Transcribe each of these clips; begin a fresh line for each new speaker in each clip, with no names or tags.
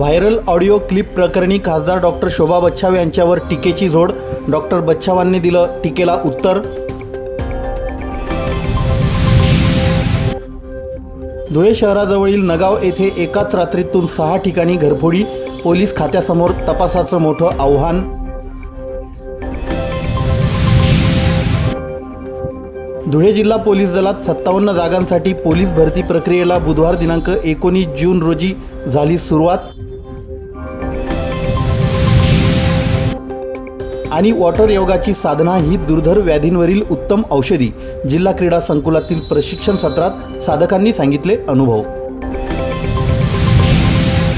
Viral audio clip प्रकरणी खासदार doctor Shobha Bachhav यांच्यावर टीकेची झोड. डॉक्टर बच्छावांनी दिलं टीकेला उत्तर. धुळे शहराजवळील नगाव येथे एकाच रात्रीतून सहा ठिकाणी घरफोडी. पोलीस खात्यासमोर तपासाचं मोठं आव्हान. धुळे जिल्हा पोलीस दलात सत्तावन्न जागांसाठी पोलीस भरती प्रक्रियेला बुधवार दिनांक एकोणीस जून रोजी झाली सुरुवात. आणि वॉटर योगाची साधना ही दुर्धर व्याधींवरील उत्तम औषधी जिल्हा क्रीडा संकुलातील प्रशिक्षण सत्रात साधकांनी सांगितले अनुभव.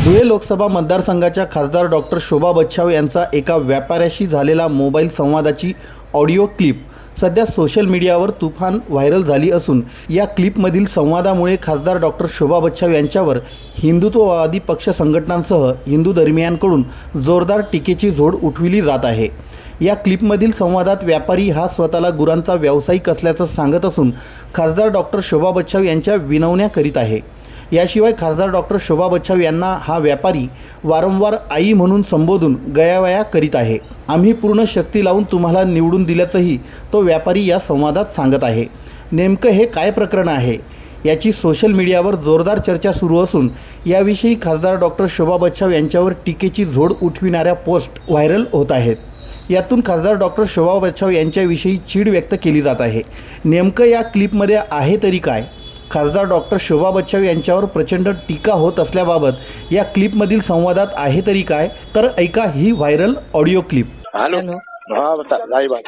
धुळे लोकसभा मतदारसंघाच्या खासदार डॉक्टर शोभा बच्छाव यांचा एका व्यापाऱ्याशी झालेला मोबाईल संवादाची ऑडिओ क्लिप सध्या सोशल मीडियावर तुफान व्हायरल झाली असून या क्लिपमधील संवादामुळे खासदार डॉक्टर शोभा बच्छाव यांच्यावर हिंदुत्ववादी पक्ष संघटनांसह हिंदू धर्मियांकडून जोरदार टीकेची झोड उठविली जात आहे. या क्लिपमधील संवादात व्यापारी हा स्वतःला गुरांचा व्यावसायिक असल्याचं सांगत असून खासदार डॉक्टर शोभा बच्छाव यांच्या विनवण्या करीत आहे. याशिवाय खासदार डॉक्टर शोभा बच्छाव यांना हा व्यापारी वारंवार आई म्हणून संबोधून गयावया करीत आहे. आम्ही पूर्ण शक्ती लावून तुम्हाला निवडून दिल्याचंही तो व्यापारी या संवादात सांगत आहे. नेमकं हे काय प्रकरण आहे? याची सोशल मीडियावर जोरदार चर्चा सुरू असून याविषयी खासदार डॉक्टर शोभा बच्छाव यांच्यावर टीकेची झोड उठविणाऱ्या पोस्ट व्हायरल होत आहेत. यातून खासदार डॉक्टर शोभा बच्छाव यांच्याविषयी चीड व्यक्त केली जात आहे. नेमकं या क्लिपमध्ये आहे तरी काय? खासदार डॉक्टर शोभा बच्छाव यांच्यावर प्रचंड टीका होत असल्याबाबत या क्लिपमधील संवादात आहे तरी काय? तर ऐका ही viral audio clip.
Hello.
Hello.
हाँ बता भाई बात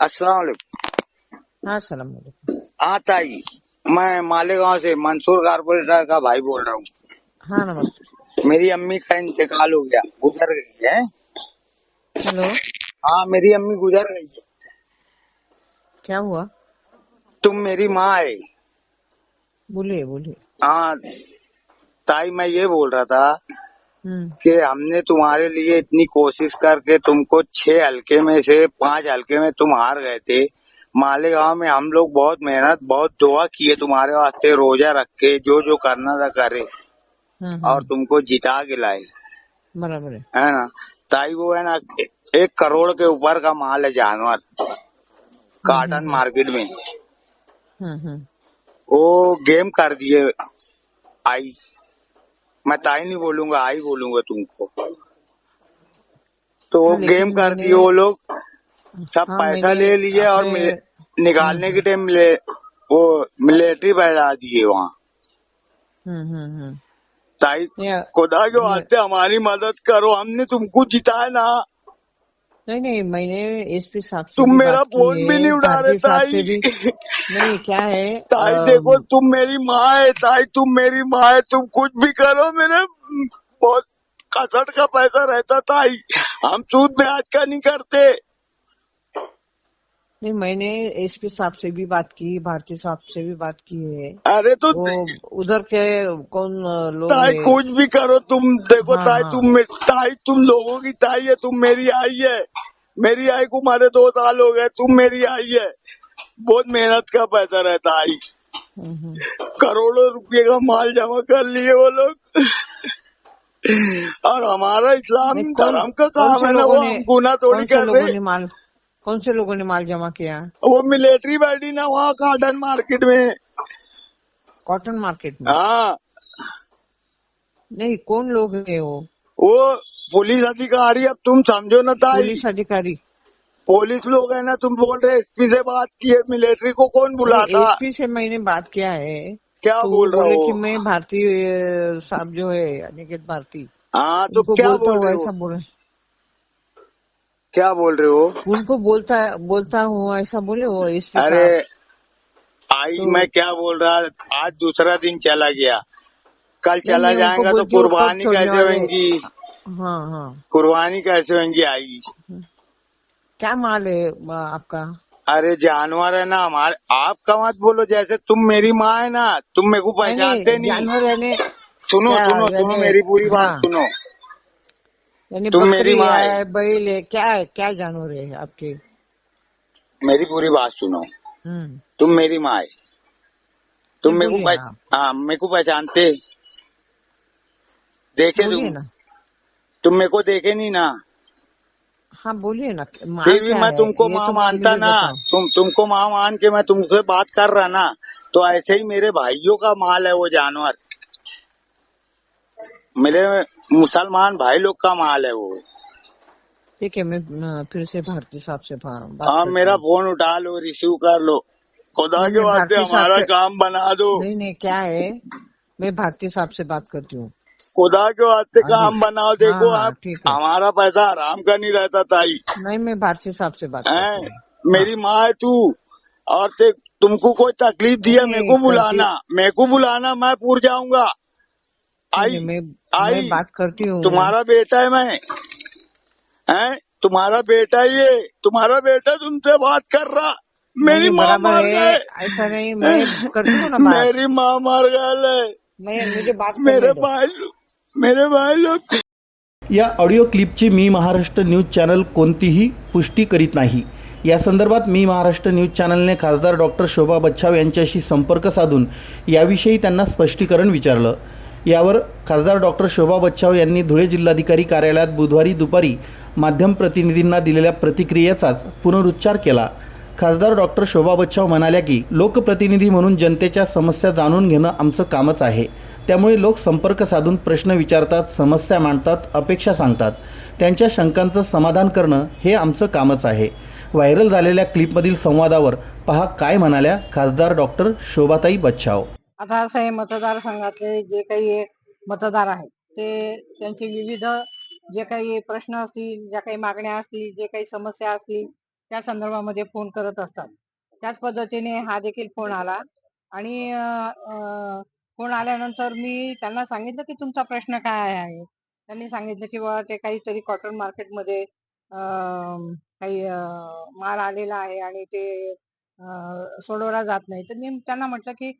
अस्सलाम वालेकुम.
हाँ सलाम वालेकुम.
हाँ ताई मैं मालेगांव से मंसूर कारपोरेटर का भाई बोल रहा हूँ।
हाँ नमस्ते.
मेरी अम्मी का इंतकाल हो गया गुजर गई है।
हेलो।
हाँ मेरी अम्मी गुजर गई है।
क्या हुआ?
तुम मेरी माँ है।
बोलिए बोलिए।
हाँ ताई मैं ये बोल रहा था
हम्म।
कि हमने तुम्हारे लिए इतनी कोशिश करके तुमको छह हल्के में से पाँच हल्के में तुम हार गए थे। मालेगांव में हम लोग बहुत मेहनत बहुत दुआ किए तुम्हारे वास्ते रोजा रख के जो जो करना था करे
हम्म,
और तुमको जिता के लाए।
बराबर है
ना? ताई वो है ना एक करोड़ के ऊपर का माल है जानवर काटन मार्केट में।
हम्म हम्म।
वो गेम कर दिए आई। मैं ताई नहीं बोलूँगा आई बोलूँगा तुमको। तो वो गेम कर दिए वो लोग सब
हाँ,
पैसा ले लिए और निकालने के टाइम वो मिलिट्री बैठा दिए वहाँ।
हम्म हम्म हम्म।
ताई खुदा के वास्ते हमारी मदद करो हमने तुमको जिताया ना।
नहीं नहीं मैंने एसपी साहब से
तुम मेरा फ़ोन भी नहीं उठा रहे ताई।
नहीं क्या है
ताई देखो तुम मेरी माँ है ताई तुम मेरी माँ है तुम कुछ भी करो मेरे बहुत कसट का पैसा रहता ताई। हम सूद ब्याज का नहीं करते।
नहीं मैंने एसपी साहब से भी बात की भारती साहब से भी बात की है।
अरे तो
उधर के कौन लोग
ताई कुछ भी करो तुम देखो
हाँ,
ताई। तुम ताई तुम लोगों की ताई है तुम मेरी आई है। मेरी आई को मारे दो साल हो गए तुम मेरी आई है। बहुत मेहनत का पैसा रहता आई
हम्म।
करोड़ों रुपए का माल जमा कर लिए वो लोग। और हमारा इस्लाम धर्म का काम है ना वो गुना थोड़ी कर रहे
माल कौन से लोगों ने माल जमा किया?
वो मिलिट्री बैठी ना वहाँ कॉटन मार्केट में।
कॉटन मार्केट में?
हाँ।
नहीं कौन लोग है वो?
वो पुलिस अधिकारी अब तुम समझो ना था
पुलिस अधिकारी।
पुलिस लोग है ना तुम बोल रहे एसपी से बात की है मिलिट्री को कौन बुलाता?
एसपी से मैंने बात किया है।
क्या
तो
बोल रहा
बोले कि मैं भारतीय साहब जो है अनिकेत भारती।
हाँ तो क्या बोल
हूँ
रहे
ऐसा
हो?
बोले
क्या बोल रहे हो?
उनको बोलता बोलता हूँ ऐसा बोले वो एसपी
अरे आई
तो-
मैं क्या बोल रहा आज दूसरा दिन चला गया। कल चला
नहीं,
जाएगा तो कुर्बानी कैसे? होंगी?
हाँ हाँ।
कुर्बानी कैसे होंगी आई?
क्या माल है आपका?
अरे जानवर है ना हमारे आपका मत बोलो जैसे तुम मेरी माँ है ना तुम मेरे को
नहीं,
पहचानते नहीं।
जानवर यानी
सुनो सुनो सुनो मेरी पूरी बात
हाँ।
सुनो।
यानी
तुम मेरी माँ है।
बैल है क्या है क्या जानवर है आपके?
मेरी पूरी बात सुनो।
हम्म।
तुम मेरी माँ है। तुम मेरे को हाँ मेरे को पहचानते। देखे तुम।
ना।
तुम मेरे को देखे नहीं ना।
हाँ बोलिए ना
फिर भी मैं तुमको माँ
तो
मानता ना। तुम तुमको माँ मान के मैं तुमसे बात कर रहा ना तो ऐसे ही मेरे भाइयों का माल है वो जानवर। मेरे मुसलमान भाई लोग का माल है वो।
ठीक है मैं फिर से भारती साहब से
हाँ मेरा फ़ोन उठा लो रिसीव कर लो। खुदा के वास्ते हमारा काम बना दो।
नहीं नहीं क्या है? मैं भारती साहब से बात करती हूँ।
खुदा के वास्ते
हाँ,
काम बनाओ देखो
हाँ,
आप
ठीक
हमारा पैसा आराम का नहीं रहता ताई।
नहीं मैं भारती साहब से बात
है? मेरी माँ है तू। और तुमको कोई तकलीफ़ दिया मेरे को बुलाना। मेरे को बुलाना मैं पूर जाऊँगा। आई
मैं
आई
मैं बात करती हूँ।
तुम्हारा बेटा है मैं। हैं? तुम्हारा बेटा ही है तुम्हारा बेटा तुमसे बात कर रहा। मेरी माँ मर गए।
ऐसा नहीं मैं करती हूँ ना बात।
मेरी माँ मर गए।
मैं मुझे बात
मेरे
करने दो।
भाई लोग मेरे भाई लोग।
या ऑडिओ क्लिपची मी महाराष्ट्र न्यूज चॅनल कोणतीही पुष्टी करीत नाही. या संदर्भात मी महाराष्ट्र न्यूज चॅनलने खासदार डॉक्टर शोभा बच्छाव यांच्याशी संपर्क साधून याविषयी त्यांना स्पष्टीकरण विचारलं. यावर खासदार डॉक्टर शोभा बच्छाव यांनी धुळे जिल्हाधिकारी कार्यालयात बुधवारी दुपारी माध्यम प्रतिनिधींना दिलेल्या प्रतिक्रियेचाच पुनरुच्चार केला. खासदार डॉक्टर शोभा बच्छाव म्हणाल्या की लोकप्रतिनिधी म्हणून जनतेच्या समस्या जाणून घेणं आमचं कामच आहे. त्यामुळे लोक संपर्क साधून प्रश्न विचारतात समस्या मांडतात अपेक्षा सांगतात. त्यांच्या शंकांचं समाधान करणं हे आमचं कामच आहे. व्हायरल झालेल्या क्लिपमधील संवादावर पहा काय म्हणाल्या खासदार डॉक्टर शोभाताई बच्छाव.
आता असं हे मतदारसंघातले जे काही मतदार आहेत ते त्यांचे विविध जे काही प्रश्न असतील ज्या काही मागण्या असतील जे काही समस्या असतील त्या संदर्भामध्ये फोन करत असतात. त्याच पद्धतीने हा देखील फोन आला आणि फोन आल्यानंतर मी त्यांना सांगितलं की तुमचा प्रश्न काय आहे? त्यांनी सांगितलं की बाबा ते काहीतरी कॉटन मार्केटमध्ये काही माल आलेला आहे आणि ते सोडवला जात नाही. तर मी त्यांना म्हटलं की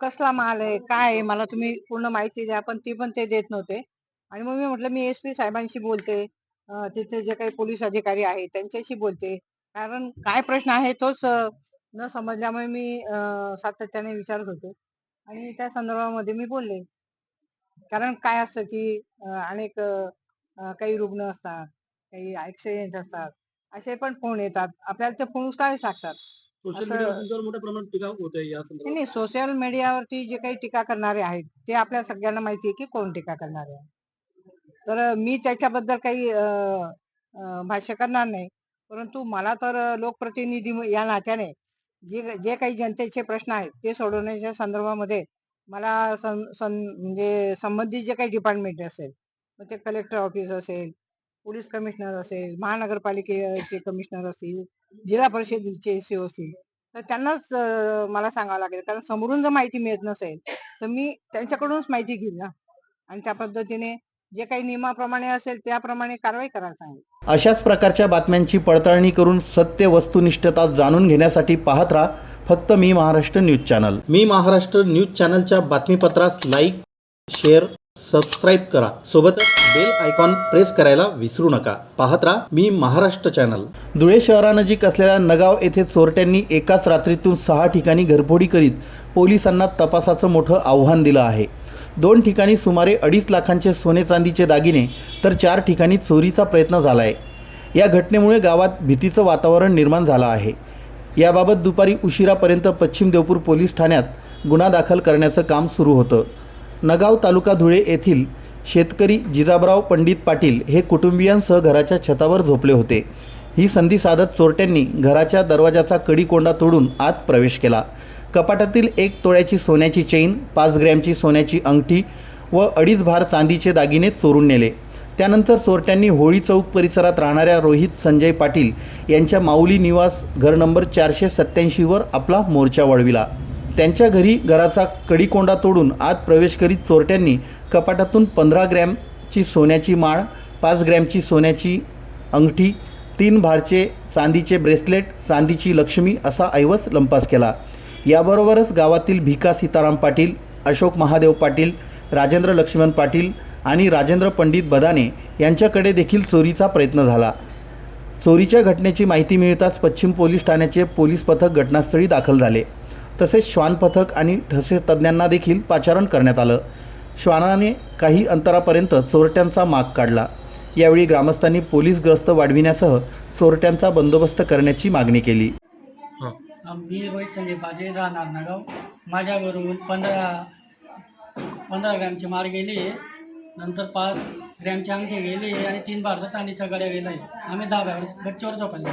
कसला माल आहे काय आहे मला तुम्ही पूर्ण माहिती द्या पण ती पण ते देत नव्हते. आणि मग मी म्हटलं मी एस पी साहेबांशी बोलते तिथे जे काही पोलीस अधिकारी आहेत त्यांच्याशी बोलते. कारण काय प्रश्न आहे तोच न समजल्यामुळे मी सातत्याने विचारत होते. आणि त्या संदर्भामध्ये मी बोलले. कारण काय असतं की अनेक काही रुग्ण असतात काही ऍक्सिडेंट असतात असे पण फोन येतात. आपल्याला ते फोन उचलावेच लागतात.
सोशल मीडियावर तुमच्यावर मोठ्या प्रमाणात टीका होत आहे या संदर्भात.
नाही सोशल मीडियावरती जे काही टीका करणारे आहेत ते आपल्या सगळ्यांना माहिती आहे की कोण टीका करणारे आहे तर मी त्याच्याबद्दल काही अं, अं, भाष्य करणार नाही. परंतु मला तर लोकप्रतिनिधी म- या नात्याने जे जे काही जनतेचे प्रश्न आहेत ते सोडवण्याच्या संदर्भामध्ये मला सं- सं- म्हणजे संबंधित जे काही डिपार्टमेंट असेल मग ते कलेक्टर ऑफिस असेल पोलीस कमिशनर असेल महानगरपालिकेचे कमिशनर असतील जिल्हा परिषदेचे सीओ असतील तर त्यांनाच मला सांगावं लागेल. कारण समोरून जर माहिती मिळत नसेल तर मी त्यांच्याकडूनच माहिती घेईल ना. आणि त्या पद्धतीने जे काही नियमाप्रमाणे असेल त्याप्रमाणे कारवाई करायला सांगेल.
अशाच प्रकारच्या बातम्यांची पडताळणी करून सत्य वस्तुनिष्ठता जाणून घेण्यासाठी पाहत राहा. फक्त Mi Maharashtra news channel. Mi Maharashtra news चॅनलच्या बातमीपत्रास लाईक शेअर सबस्क्राईब करा. सोबतच बेल आयकॉन प्रेस करायला विसरू नका. पाहत राहा मी महाराष्ट्र चॅनल धुळे शहरानजीक असलेल्या नगाव येथे चोरट्यांनी एकाच रात्रीतून सहा ठिकाणी घरफोडी करीत पोलिसांना तपासाचं मोठं आव्हान दिलं आहे. दोन ठिकाणी सुमारे अडीच लाखांचे सोने चांदीचे दागिने तर चार ठिकाणी चोरीचा प्रयत्न झाला आहे या घटनेमुळे गावात भीतीचं वातावरण निर्माण झालं आहे. याबाबत दुपारी उशिरापर्यंत पश्चिम देवपूर पोलीस ठाण्यात गुन्हा दाखल करण्याचं काम सुरू होतं. नगाव तालुका धुळे येथील शेतकरी जिजाबराव पंडित पाटील हे कुटुंबियांसह घराच्या छतावर झोपले होते. ही संधी साधत चोरट्यांनी घराच्या दरवाजाचा कडीकोंडा तोडून आत प्रवेश केला. कपाटातील एक तोळ्याची सोन्याची चेन पाच ग्रॅमची सोन्याची अंगठी व अडीच भार चांदीचे दागिने चोरून नेले. त्यानंतर चोरट्यांनी होळी चौक परिसरात राहणाऱ्या रोहित संजय पाटील यांच्या माऊली निवास घर नंबर चारशे सत्त्याऐंशीवर आपला मोर्चा वळविला त्यांच्या घरी घराचा कडीकोंडा तोडून आत प्रवेश करीत चोरट्यांनी कपाटातून पंधरा ग्रॅमची सोन्याची माळ पाच ग्रॅमची सोन्याची अंगठी तीन भारचे चांदीचे ब्रेसलेट चांदीची लक्ष्मी असा ऐवज लंपास केला. याबरोबरच गावातील भिका सीताराम पाटील अशोक महादेव पाटील राजेंद्र लक्ष्मण पाटील आणि राजेंद्र पंडित बदाने यांच्याकडे देखील चोरीचा प्रयत्न झाला. चोरीच्या घटनेची माहिती मिळताच पश्चिम पोलीस ठाण्याचे पोलीस पथक घटनास्थळी दाखल झाले. तसेच श्वान पथक आणि ठसे तज्ज्ञांना देखील पाचारण करण्यात आलं. श्वानाने काही अंतरापर्यंत चोरट्यांचा माग काढला. यावेळी ग्रामस्थांनी पोलीस गस्त वाढविण्यासह चोरट्यांचा बंदोबस्त करण्याची मागणी केली.
मी रोहित संजय पाटील राहणार नागाव. माझ्याबरोबर पंधरा पंधरा ग्रॅमची माळ गेली. नंतर पाच ग्रॅमची अंगठी गेली आणि तीन बारचा चांदीच्या गड्या गेला आहे आम्ही दहा गच्चीवर झोपायला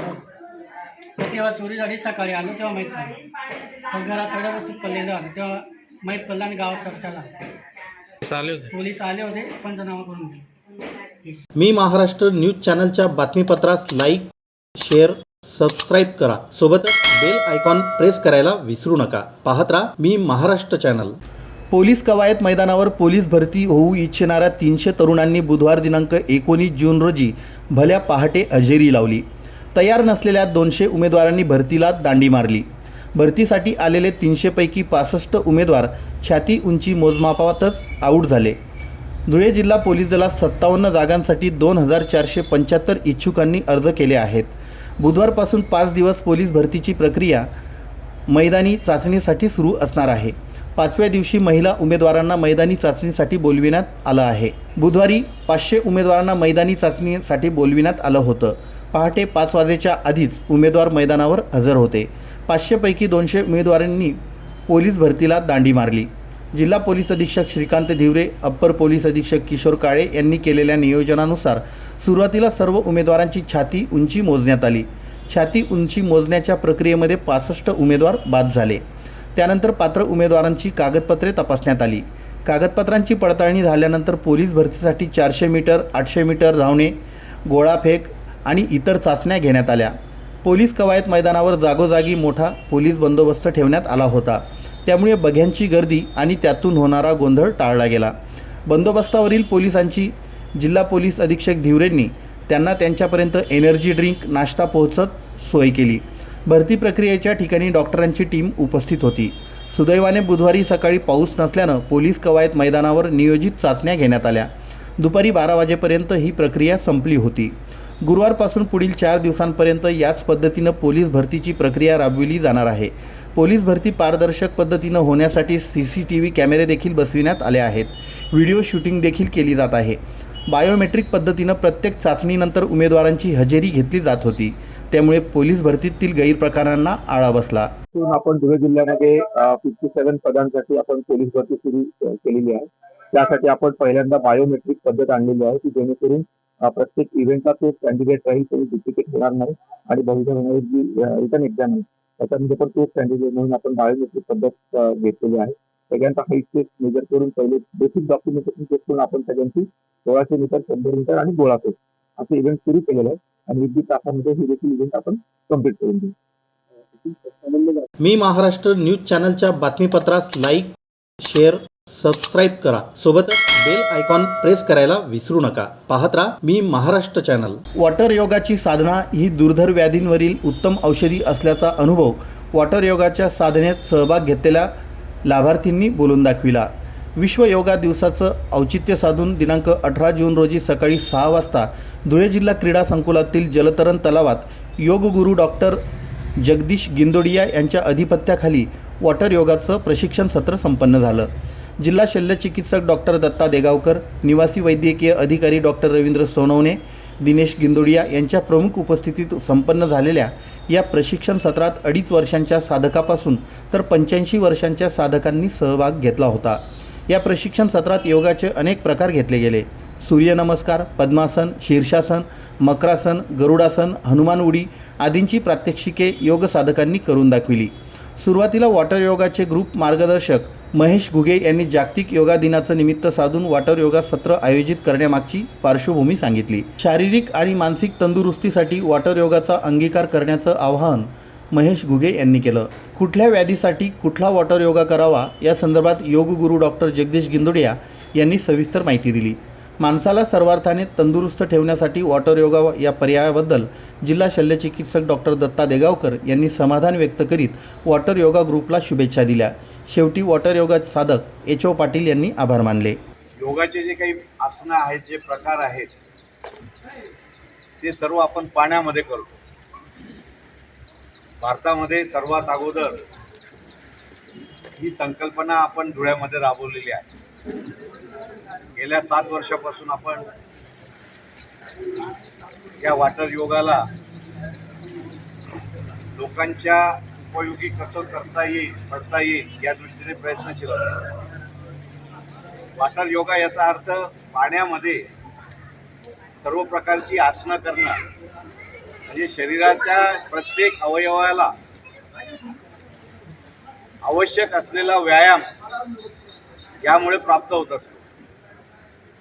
तेव्हा चोरी झाली सकाळी आलो तेव्हा माहीत पडलं. तर घरात सगळ्या वस्तू पडलेलं झालं तेव्हा माहीत पडलं आणि गावात चर्चाला पोलीस आले होते? पंचनामा करून
मी महाराष्ट्र न्यूज चॅनलच्या बातमीपत्रास लाईक शेअर सबस्क्राईब करा. सोबतच बेल आयकॉन प्रेस करायला विसरू नका. पाहत राहा मी महाराष्ट्र चॅनल. पोलीस कवायत मैदानावर पोलीस भरती होऊ इच्छिणाऱ्या तीनशे तरुणांनी बुधवार दिनांक एकोणीस जून रोजी भल्या पहाटे हजेरी लावली. तयार नसलेल्या दोनशे उमेदवारांनी भरतीला दांडी मारली. भरतीसाठी आलेले तीनशेपैकी पासष्ट उमेदवार छाती उंची मोजमापातच आऊट झाले. धुळे जिल्हा पोलीस दलात सत्तावन्न जागांसाठी दोन हजार चारशे पंच्याहत्तर इच्छुकांनी अर्ज केले आहेत. बुधवारपासून पाच दिवस पोलीस भरतीची प्रक्रिया मैदानी चाचणीसाठी सुरू असणार आहे. पाचव्या दिवशी महिला उमेदवारांना मैदानी चाचणीसाठी बोलविण्यात आलं आहे. बुधवारी पाचशे उमेदवारांना मैदानी चाचणीसाठी बोलविण्यात आलं होतं. पहाटे पाच वाजेच्या आधीच उमेदवार मैदानावर हजर होते. पाचशेपैकी दोनशे उमेदवारांनी पोलीस भरतीला दांडी मारली. जिल्हा पोलीस अधीक्षक श्रीकांत धिवरे अप्पर पोलीस अधीक्षक किशोर काळे यांनी केलेल्या नियोजनानुसार सुरुवातीला सर्व उमेदवारांची छाती उंची मोजण्यात आली. छाती उंची मोजण्याच्या प्रक्रियेमध्ये पासष्ट उमेदवार बाद झाले. त्यानंतर पात्र उमेदवारांची कागदपत्रे तपासण्यात आली. कागदपत्रांची पडताळणी झाल्यानंतर पोलीस भरतीसाठी चारशे मीटर आठशे मीटर धावणे गोळाफेक आणि इतर चाचण्या घेण्यात आल्या. पोलीस कवायत मैदानावर जागोजागी मोठा पोलीस बंदोबस्त ठेवण्यात आला होता. त्यामुळे बघ्यांची गर्दी आणि त्यातून होणारा गोंधळ टाळला गेला. बंदोबस्तावरील पोलिसांची जिल्हा पोलीस अधीक्षक धिवरेंनी त्यांना त्यांच्यापर्यंत एनर्जी ड्रिंक नाश्ता पोहोचत सोय केली. भरती प्रक्रियेच्या ठिकाणी डॉक्टरांची टीम उपस्थित होती. सुदैवाने बुधवारी सकाळी पाऊस नसल्यानं पोलीस कवायत मैदानावर नियोजित चाचण्या घेण्यात आल्या. दुपारी बारा वाजेपर्यंत ही प्रक्रिया संपली होती. गुरुवारपासून पुढील चार दिवसांपर्यंत याच पद्धतीनं पोलीस भरतीची प्रक्रिया राबविली जाणार आहे. पोलीस भरती पारदर्शक पद्धतीनं होण्यासाठी सी सी टी व्ही कॅमेरे देखील बसविण्यात आले आहेत. व्हिडिओ शूटिंग देखील केली जात आहे. बायोमेट्रिक पद्धतीनं प्रत्येक चाचणीनंतर उमेदवारांची हजेरी घेतली जात होती. त्यामुळे पोलीस भरतीतील गैरप्रकारांना आळा बसला.
आपण धुळे जिल्ह्यामध्ये फिफ्टी सेव्हन पदांसाठी आपण पोलीस भरती सुरू केलेली आहे. त्यासाठी आपण पहिल्यांदा बायोमेट्रिक पद्धत आणलेली आहे की जेणेकरून प्रत्येक इव्हेंटला तो कॅन्डिडेट राहील तरी डुप्लिकेट होणार नाही आणि भविष्यात होणारी जी रिटर्न एक्झाम आहे त्याच्यामध्ये पण तोच कॅन्डिडेट म्हणून आपण बायोमेट्रिक पद्धत घेतलेली आहे. सगळ्यांचा हाईट टेस्ट मेजर करून पहिले बेसिक डॉक्युमेंटेशन चेक करून आपण सगळ्यांची सोळाशे मीटर शंभर मीटर आणि गोळा फेक असे इव्हेंट सुरू केलेले आहे आणि विद्युत तासामध्ये हे देखील इव्हेंट आपण कंप्लीट करून देऊ.
मी महाराष्ट्र न्यूज चॅनलच्या बातमीपत्रास लाईक शेअर सबस्क्राईब करा. सोबतच बेल आयकॉन प्रेस करायला विसरू नका. पाहत राहा मी महाराष्ट्र चॅनल वॉटर योगाची साधना ही दुर्धर व्याधींवरील उत्तम औषधी असल्याचा अनुभव वॉटर योगाच्या साधनेत सहभाग घेतलेल्या लाभार्थींनी बोलून दाखविला. विश्व योगा दिवसाचं औचित्य साधून दिनांक अठरा जून रोजी सकाळी सहा वाजता धुळे जिल्हा क्रीडा संकुलातील जलतरण तलावात योगगुरू डॉक्टर जगदीश गिंदोडिया यांच्या अधिपत्याखाली वॉटर योगाचं प्रशिक्षण सत्र संपन्न झालं. जिल्हा शल्यचिकित्सक डॉक्टर दत्ता देगावकर निवासी वैद्यकीय अधिकारी डॉक्टर रवींद्र सोनवणे दिनेश गिंदोडिया यांच्या प्रमुख उपस्थितीत संपन्न झालेल्या या प्रशिक्षण सत्रात अडीच वर्षांच्या साधकापासून तर पंच्याऐंशी वर्षांच्या साधकांनी सहभाग घेतला होता. या प्रशिक्षण सत्रात योगाचे अनेक प्रकार घेतले गेले. सूर्यनमस्कार पद्मासन शीर्षासन मकरासन गरुडासन हनुमान उडी आदींची प्रात्यक्षिके योग साधकांनी करून दाखविली. सुरुवातीला वॉटर योगाचे ग्रुप मार्गदर्शक महेश घुगे यांनी जागतिक योगा दिनाचं निमित्त साधून वॉटर योगा सत्र आयोजित करण्यामागची पार्श्वभूमी सांगितली. शारीरिक आणि मानसिक तंदुरुस्तीसाठी वॉटर योगाचा अंगीकार करण्याचं आवाहन महेश घुगे यांनी केलं. कुठल्या व्याधीसाठी कुठला वॉटर योगा करावा या संदर्भात योगगुरू डॉक्टर जगदीश गिंदोडिया यांनी सविस्तर माहिती दिली. माणसाला सर्वार्थाने तंदुरुस्त ठेवण्यासाठी वॉटर योगा या पर्यायाबद्दल जिल्हा शल्यचिकित्सक डॉक्टर दत्ता देगावकर यांनी समाधान व्यक्त करीत वॉटर योगा ग्रुपला शुभेच्छा दिल्या. शेवटी वॉटर योगा साधक एच ओ पाटील यांनी आभार मानले.
योगाचे जे काही आसनं आहेत जे प्रकार आहेत ते सर्व आपण पाण्यामध्ये करतो. भारतामध्ये सर्वात अगोदर ही संकल्पना आपण धुळ्यामध्ये राबवलेली आहे. गेल्या सात वर्षापासून आपण या वॉटर योगाला लोकांच्या उपयोगी कसं करता येईल करता येईल या दृष्टीने प्रयत्नशील आहोत वॉटर योगा याचा अर्थ पाण्यामध्ये सर्व प्रकारची आसनं करणं. म्हणजे शरीराच्या प्रत्येक अवयवाला आवश्यक असलेला व्यायाम यामुळे प्राप्त होत असतो.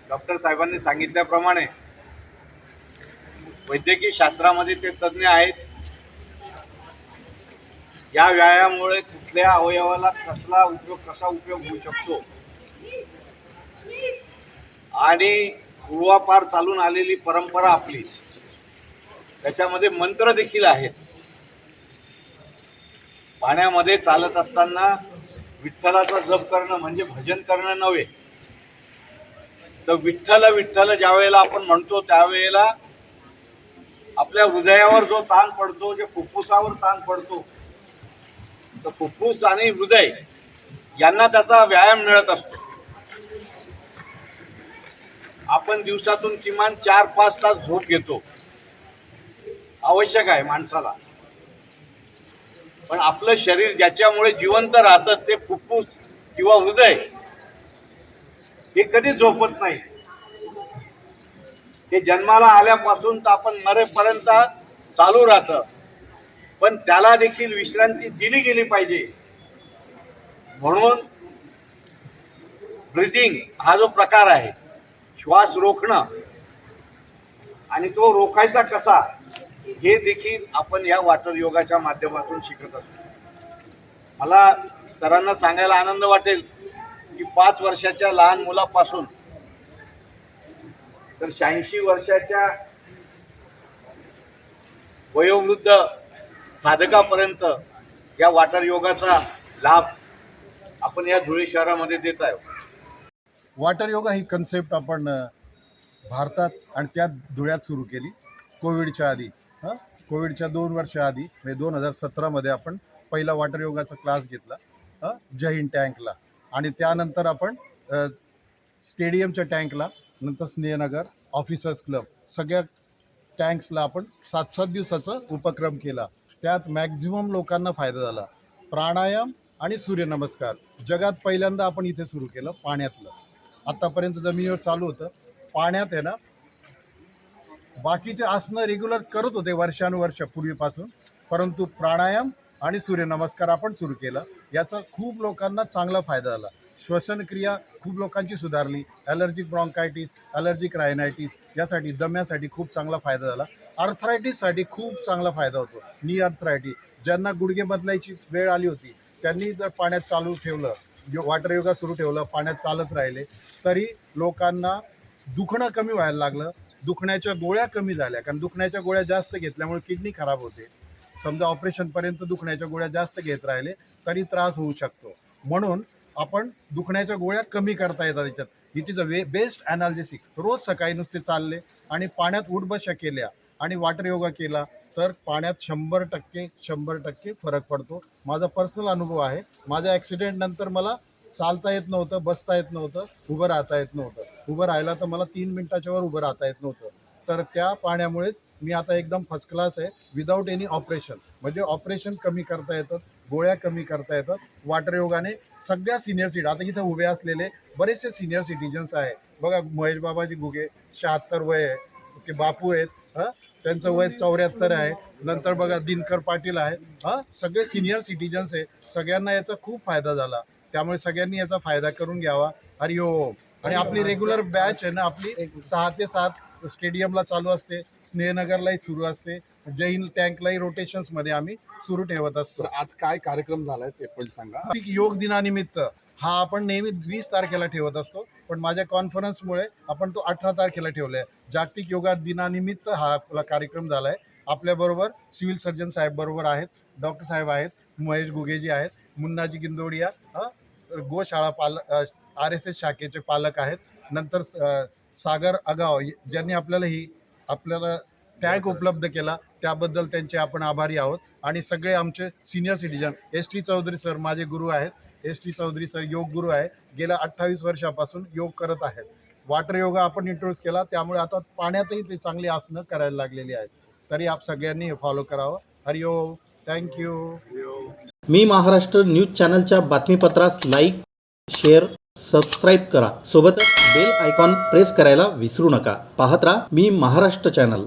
डॉक्टर साहेबांनी सांगितल्याप्रमाणे वैद्यकीय शास्त्रामध्ये ते तज्ज्ञ आहेत. या व्यायामामुळे कुठल्या अवयवाला कसला उपयोग कसा उपयोग होऊ शकतो? आणि पूर्वापार चालून आलेली परंपरा आपली त्याच्यामध्ये मंत्र देखील आहेत. पाण्यामध्ये चालत असताना विठ्ठलाचा जप करणं म्हणजे भजन करणं नव्हे. तर विठ्ठल विठ्ठल ज्या वेळेला आपण म्हणतो त्यावेळेला आपल्या हृदयावर जो ताण पडतो जे फुफ्फुसावर ताण पडतो तर फुफ्फुस आणि हृदय यांना त्याचा व्यायाम मिळत असतो. आपण दिवसातून किमान चार पाच तास झोप घेतो. आवश्यक आहे माणसाला. पण आपलं शरीर ज्याच्यामुळे जिवंत राहतं ते फुफ्फुस किंवा हृदय हे कधीच झोपत नाही. ते जन्माला आल्यापासून तर आपण मरेपर्यंत चालू राहतं. पण त्याला देखील विश्रांती दिली गेली पाहिजे. म्हणून ब्रिदिंग हा जो प्रकार आहे श्वास रोखणं आणि तो रोखायचा कसा हे देखील आपण या वॉटर योगाच्या माध्यमातून शिकत असतो. मला सरांना सांगायला आनंद वाटेल की पाच वर्षाच्या लहान मुलापासून तर शहाऐंशी वर्षाच्या वयोवृद्ध साधकापर्यंत या वाटर योगाचा लाभ आपण या धुळे शहरामध्ये देत आहोत.
वाटर योगा ही कन्सेप्ट आपण भारतात आणि त्या धुळ्यात सुरू केली. कोविडच्या आधी हां? कोविडच्या दोन वर्ष आधी म्हणजे दोन हजार सतरामध्ये आपण पहिला वॉटर योगाचा क्लास घेतला हां? हिंद टँकला. आणि त्यानंतर आपण स्टेडियमच्या टँकला नंतर स्नेहनगर ऑफिसर्स क्लब सगळ्या टँक्सला आपण सात सात दिवसाचा उपक्रम केला. त्यात मॅक्झिमम लोकांना फायदा झाला. प्राणायाम आणि सूर्यनमस्कार. जगात पहिल्यांदा आपण इथे सुरू केलं पाण्यातलं. आत्तापर्यंत जमिनीवर चालू होतं. पाण्यात आहे ना बाकीचे आसनं रेग्युलर करत होते वर्षानुवर्ष पूर्वीपासून. परंतु प्राणायाम आणि सूर्यनमस्कार आपण सुरू केलं. याचा खूप लोकांना चांगला फायदा झाला. श्वसनक्रिया खूप लोकांची सुधारली. ॲलर्जिक ब्रॉन्कायटीस ॲलर्जिक रायनायटिस यासाठी दम्यासाठी खूप चांगला फायदा झाला. आर्थरायटिससाठी खूप चांगला फायदा होतो. नी अर्थरायटी ज्यांना गुडघे बदलायची वेळ आली होती त्यांनी जर पाण्यात चालू ठेवलं यो- वॉटर योगा सुरू ठेवलं पाण्यात चालत राहिले तरी लोकांना दुखणं कमी व्हायला लागलं. दुखण्याच्या गोळ्या कमी झाल्या. कारण दुखण्याच्या गोळ्या जास्त घेतल्यामुळे किडनी खराब होते. समजा ऑपरेशनपर्यंत दुखण्याच्या गोळ्या जास्त घेत राहिले तरी त्रास होऊ शकतो. म्हणून आपण दुखण्याच्या गोळ्या कमी करता येतात त्याच्यात it is a way best analgesic रोज सकाळी नुसते चालले आणि पाण्यात उठबशा केल्या आणि वाटर योगा केला तर पाण्यात शंभर टक्के शंभर टक्के फरक पडतो. माझा पर्सनल अनुभव आहे. माझ्या ॲक्सिडेंट नंतर मला चालता येत नव्हतं बसता येत नव्हतं उभं राहता येत नव्हतं. उभं राहायला तर मला तीन मिनटाच्यावर उभं राहता येत नव्हतं. तर त्या पाण्यामुळेच मी आता एकदम फर्स्ट क्लास आहे विदाऊट एनी ऑपरेशन म्हणजे ऑपरेशन कमी करता येतात गोळ्या कमी करता येतात. वाटर योगाने सगळ्या सिनियर सिटी आता इथं उभे असलेले बरेचसे सिनियर सिटीजन्स आहे बघा महेश बाबाजी गुगे शहात्तर वय आहे ते बापू आहेत हां? त्यांचं वय चौऱ्याहत्तर आहे. नंतर बघा दिनकर पाटील आहे. हां सगळे सिनियर सिटीजन्स आहे. सगळ्यांना याचा खूप फायदा झाला. त्यामुळे सगळ्यांनी याचा फायदा करून घ्यावा. हरिओम आणि आपली रेग्युलर बॅच आहे ना आपली सहा ते सात स्टेडियमला चालू असते. स्नेहनगरलाही सुरू असते. हिंद टँकलाही रोटेशन्समध्ये आम्ही सुरू ठेवत असतो.
आज काय कार्यक्रम झालाय ते पण सांगा.
योग दिनानिमित्त हा आपण नेहमी वीस तारखेला ठेवत असतो पण माझ्या कॉन्फरन्समुळे आपण तो अठरा तारखेला ठेवला आहे जागतिक योगा दिनानिमित्त हा आपला कार्यक्रम झाला आहे आपल्याबरोबर सिव्हिल सर्जन साहेब बरोबर आहेत डॉक्टर साहेब आहेत महेश गुगेजी आहेत मुन्नाजी गिंदोडिया गोशाळा पाल आर एस एस शाखेचे पालक आहेत. नंतर सागर अगाव ज्यांनी आपल्याला ही आपल्याला टँक उपलब्ध केला त्याबद्दल त्यांचे आपण आभारी आहोत. आणि सगळे आमचे senior citizen S T Chaudhari sir माझे गुरु आहेत. S T Chaudhari sir yoga guru आहे. गेल्या अठ्ठावीस वर्षापासून योग करत आहेत. वॉटर योगा आपण इंट्रोड्यूस केला. त्यामुळे आता पाण्यातही ते चांगली आसनं करायला लागलेली आहेत. तरी आप सगळ्यांनी फॉलो करावं. हरिओम थँक्यू
मी महाराष्ट्र न्यूज चॅनलच्या बातमीपत्रास लाईक शेअर सबस्क्राईब करा. सोबतच बेल आयकॉन प्रेस करायला विसरू नका. पाहत राहा मी महाराष्ट्र चॅनल